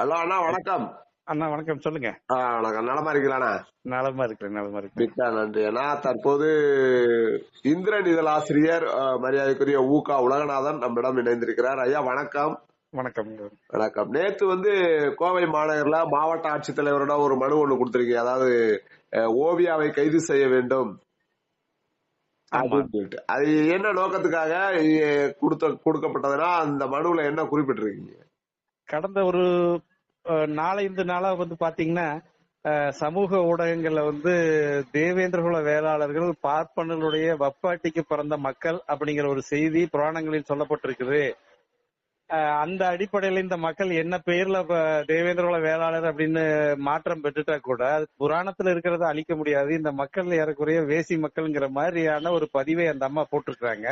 Hello அண்ணா வணக்கம். அண்ணா வணக்கம். சொல்லுங்க. வணக்கம். நலமா இருக்கிறாண்ணா நலமா இருக்கிறேன் நலமா இருக்கிறேன். மிக்க நன்றி அண்ணா. தற்போது இந்திரன் இதழாசிரியர் ஆ, மரியாதைக்குரிய ஊகா உலகநாதன் நம்மிடம் இணைந்திருக்கிறார். ஐயா வணக்கம். வணக்கம். வணக்கம். நேத்து வந்து கோவை மாநகர்ல மாவட்ட ஆட்சித்தலைவரிடம் ஒரு மனு ஒண்ணு கொடுத்திருக்கீங்க. அதாவது ஓவியாவை கைது செய்ய வேண்டும். ஆமா. அப்படின்னு சொல்லிட்டு. அது என்ன நோக்கத்துக்காக கொடுத்த கொடுக்கப்பட்டதுன்னா அந்த மனுவுல என்ன குறிப்பிட்டிருக்கீங்க? கடந்த ஒரு நாளைந்து நாளா வந்து பாத்தீங்கன்னா சமூக ஊடகங்கள்ல வந்து தேவேந்திரகுல வேளாளர்கள் பார்ப்பனர்களுடைய வப்பாட்டிக்கு பிறந்த மக்கள் அப்படிங்கிற ஒரு செய்தி புராணங்களில் சொல்லப்பட்டிருக்குது. அந்த அடிப்படையில இந்த மக்கள் என்ன பெயர்ல தேவேந்திரகுல வேளாளர் அப்படின்னு மாற்றம் பெற்றுட்டா கூட அது புராணத்துல இருக்கிறத அழிக்க முடியாது. இந்த மக்கள் ஏறக்குறைய வேசி மக்கள்ங்கிற மாதிரியான ஒரு பதிவை அந்த அம்மா போட்டிருக்கிறாங்க.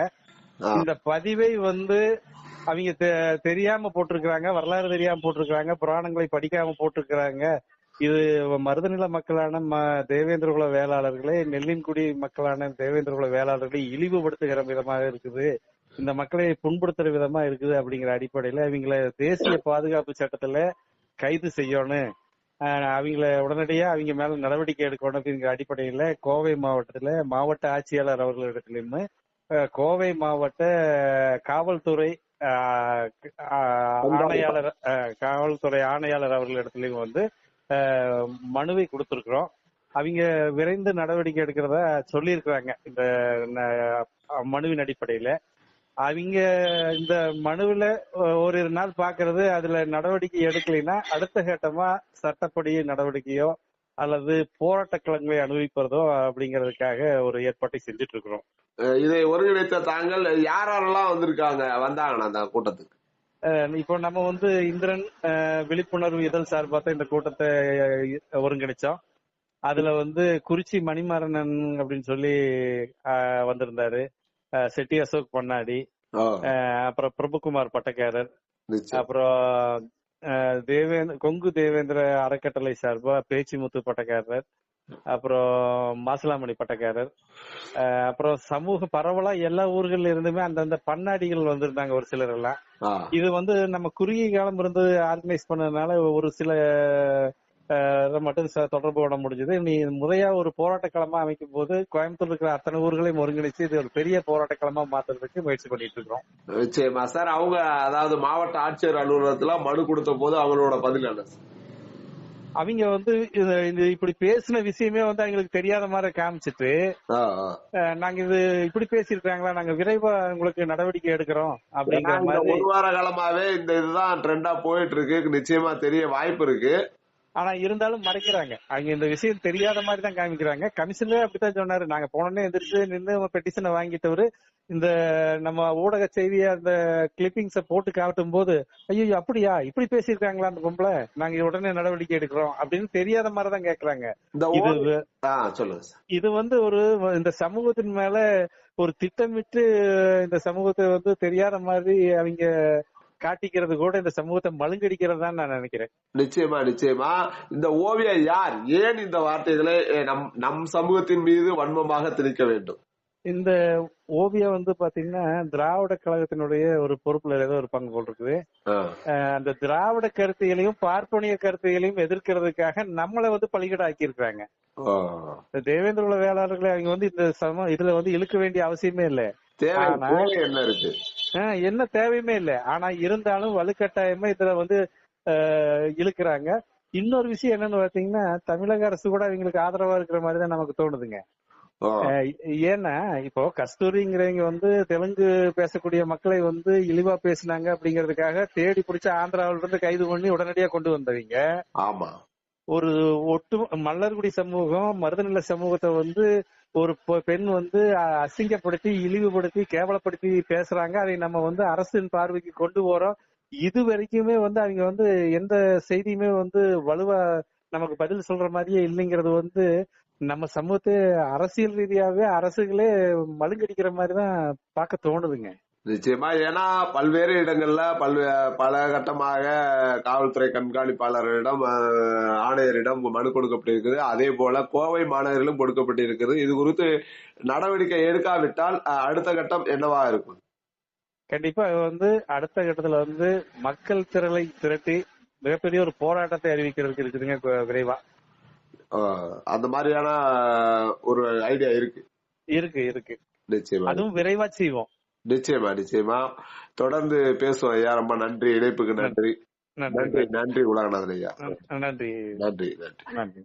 இந்த பதிவை வந்து அவங்க தெ- தெரியாம போட்டிருக்கிறாங்க வரலாறு தெரியாம போட்டிருக்கிறாங்க புராணங்களை படிக்காம போட்டிருக்கிறாங்க. இது மருதநில மக்களான ம- தேவேந்திரகுல வேளாளர்களே நெல்லின்குடி மக்களான தேவேந்திரகுல வேளாளர்களை இழிவுபடுத்துகிற விதமாக இருக்குது. இந்த மக்களை புண்படுத்துற விதமா இருக்குது அப்படிங்கிற அடிப்படையில அவங்கள தேசிய பாதுகாப்பு சட்டத்துல கைது செய்யணும். ஆஹ் அவங்கள உடனடியா அவங்க மேல நடவடிக்கை எடுக்கணும் அப்படிங்கிற அடிப்படையில கோவை மாவட்டத்துல மாவட்ட ஆட்சியாளர் அவர்களிடத்திலும் கோவை மாவட்ட காவல்துறை ஆணையாளர் காவல்துறை ஆணையாளர் அவர்களிடத்திலையும் வந்து மனுவை கொடுத்திருக்கிறோம். அவங்க விரைந்து நடவடிக்கை எடுக்கிறதா சொல்லியிருக்கிறாங்க இந்த மனுவின் அடிப்படையில. அவங்க இந்த மனுவுல ஓரிரு நாள் பாக்குறது அதுல நடவடிக்கை எடுக்கலைன்னா அடுத்த கட்டமா சட்டப்படி நடவடிக்கையோ அல்லது போராட்ட களங்களை அனுபவிப்பதோ அப்படிங்கறதுக்காக ஒரு ஏற்பாட்டை செஞ்சுட்டு இருக்கிறோம் இதை ஒருங்கிணைத்த தாங்கள் யார் யாரெல்லாம் வந்திருக்காங்க வந்தாங்கண்ணா அந்த கூட்டத்துக்கு? இப்போ நம்ம வந்து இந்திரன் விழிப்புணர்வு இதழ் சார்பாக இந்த கூட்டத்தை ஒருங்கிணைச்சோம். அதுல வந்து குறிச்சி மணிமாறனன் அப்படின்னு சொல்லி வந்திருந்தாரு. செட்டி அசோக் பொன்னாடி அப்புறம் பிரபுகுமார் பட்டக்காரர் அப்புறம் தேவேந்திர கொங்கு தேவேந்திர அறக்கட்டளை சார்பா பேச்சிமுத்து பட்டக்காரர் அப்புறம் மாசிலாமணி பட்டக்காரர் அப்புறம் சமூக பரவலா எல்லா ஊர்கள்ல இருந்துமே அந்தந்த பண்ணாடிகள் வந்திருந்தாங்க ஒரு சிலர் எல்லாம். இது வந்து நம்ம குறுகிய காலம் இருந்து ஆர்கனைஸ் பண்ணதுனால ஒரு சில மட்டும் தொடர்பு கொள்ள முடிஞ்சது. நீ முறையா ஒரு போராட்ட களமா அமைக்கும் போது கோயம்புத்தூர் இருக்கிற அத்தனை ஊர்களையும் ஒருங்கிணைச்சு இது ஒரு பெரிய போராட்ட களமா மாத்துறதுக்கு முயற்சி பண்ணிட்டு இருக்கிறோம் நிச்சயமா. சார் அவங்க அதாவது மாவட்ட ஆட்சியர் அலுவலகத்துல மனு கொடுத்த போது அவங்களோட பதில் என்ன? அவங்க வந்து இது இது இப்படி பேசின விஷயமே வந்து அவங்களுக்கு தெரியாத மாதிரி காமிச்சிட்டு நாங்க இது இப்படி பேசியிருக்காங்களா நாங்க விரைவா உங்களுக்கு நடவடிக்கை எடுக்கிறோம் அப்படிங்கிற இந்த மாதிரி. ஒரு வார காலமாவே இந்த இதுதான் ட்ரெண்டா போயிட்டு இருக்கு நிச்சயமா தெரிய வாய்ப்பு இருக்கு. ஆனா இருந்தாலும் மறைக்கிறாங்க. அவங்க இந்த விஷயம் தெரியாத மாதிரி தான் காமிக்கிறாங்க. கமிஷனரே அப்படித்தான் சொன்னாரு. நாங்க போனோடனே எந்திரிச்சு நின்று பெட்டிஷனை வாங்கிட்டவரு இந்த நம்ம ஊடக செய்திய அந்த கிளிப்பிங்ஸ போட்டு காட்டும் போது ஐயோ அப்படியா? இப்படி பேசியிருக்காங்களா அந்த பொம்பளை? நாங்க உடனே நடவடிக்கை எடுக்கிறோம் அப்படின்னு தெரியாத மாதிரி தான் கேக்குறாங்க. இது வந்து ஒரு இந்த சமூகத்தின் மேல ஒரு திட்டமிட்டு இந்த சமூகத்தை வந்து தெரியாத மாதிரி அவங்க காட்டிக்கிறது கூட இந்த சமூகத்தை மழுங்கடிக்கிறதா நான் நினைக்கிறேன். நிச்சயமா நிச்சயமா. இந்த ஓவியர் யார்? ஏன் இந்த வார்த்தைகளை நம் நம் சமூகத்தின் மீது வன்மமாக திணிக்க வேண்டும்? இந்த ஓவியம் வந்து பாத்தீங்கன்னா திராவிட கழகத்தினுடைய ஒரு பொறுப்புல ஏதோ ஒரு பங்கு போல் இருக்குது. அந்த திராவிட கருத்துகளையும் பார்ப்பனிய கருத்துகளையும் எதிர்க்கிறதுக்காக நம்மளை வந்து பலிகடாக்கி இருக்காங்க ஆ. இந்த தேவேந்திர குல வேளாளர்களை அவங்க வந்து இந்த சம இதுல வந்து இழுக்க வேண்டிய அவசியமே இல்ல. என்ன தேவையுமே இல்ல. ஆனா இருந்தாலும் வலுக்கட்டாயமா இதுல வந்து இழுக்கிறாங்க. இன்னொரு விஷயம் என்னன்னு பாத்தீங்கன்னா தமிழக அரசு கூட அவங்களுக்கு ஆதரவா இருக்கிற மாதிரி தான் நமக்கு தோணுதுங்க. ஏன்னா இப்போ கஸ்தூரிங்கிறவங்க வந்து தெலுங்கு பேசக்கூடிய மக்களை வந்து இழிவா பேசினாங்க அப்படிங்கறதுக்காக தேடி பிடிச்ச ஆந்திராவில இருந்து கைது பண்ணி உடனடியா கொண்டு வந்தவங்க. ஆமா. ஒரு ஒட்டு மல்லர்குடி சமூகம் மருதநில சமூகத்தை வந்து ஒரு பெண் வந்து அசிங்கப்படுத்தி இழிவுபடுத்தி கேவலப்படுத்தி பேசுறாங்க. அதை நம்ம வந்து அரசின் பார்வைக்கு கொண்டு போறோம். இது வரைக்குமே வந்து அவங்க வந்து எந்த செய்தியுமே வந்து வலுவா நமக்கு பதில் சொல்ற மாதிரியே இல்லைங்கிறது வந்து நம்ம சமூகத்தை அரசியல் ரீதியாவே அரசுகளே மழுங்கடிக்கிற மாதிரிதான் பார்க்க தோணுதுங்க. நிச்சயமா ஏன்னா பல்வேறு இடங்கள்ல பல்வே பல கட்டமாக காவல்துறை கண்காணிப்பாளரிடம் ஆணையரிடம் மனு கொடுக்கப்பட்டிருக்குது. அதே போல கோவை மாநகரிலும் கொடுக்கப்பட்டிருக்குது. இது குறித்து நடவடிக்கை எடுக்காவிட்டால் அடுத்த கட்டம் என்னவா இருக்கும்? கண்டிப்பா வந்து அடுத்த கட்டத்துல வந்து மக்கள் திரளை திரட்டி மிகப்பெரிய ஒரு போராட்டத்தை அறிவிக்கிறதுக்கு இருக்குதுங்க விரைவா. அந்த மாதிரியான ஒரு ஐடியா இருக்கு. இருக்கு இருக்கு. நிச்சயமா. அதுவும் விரைவா செய்வோம். நிச்சயமா நிச்சயமா. தொடர்ந்து பேசுவோம் ஐயா. ரொம்ப நன்றி. இணைப்புக்கு நன்றி. நன்றி. நன்றி. உலகநாதன் ஐயா. நன்றி. நன்றி நன்றி. நன்றி.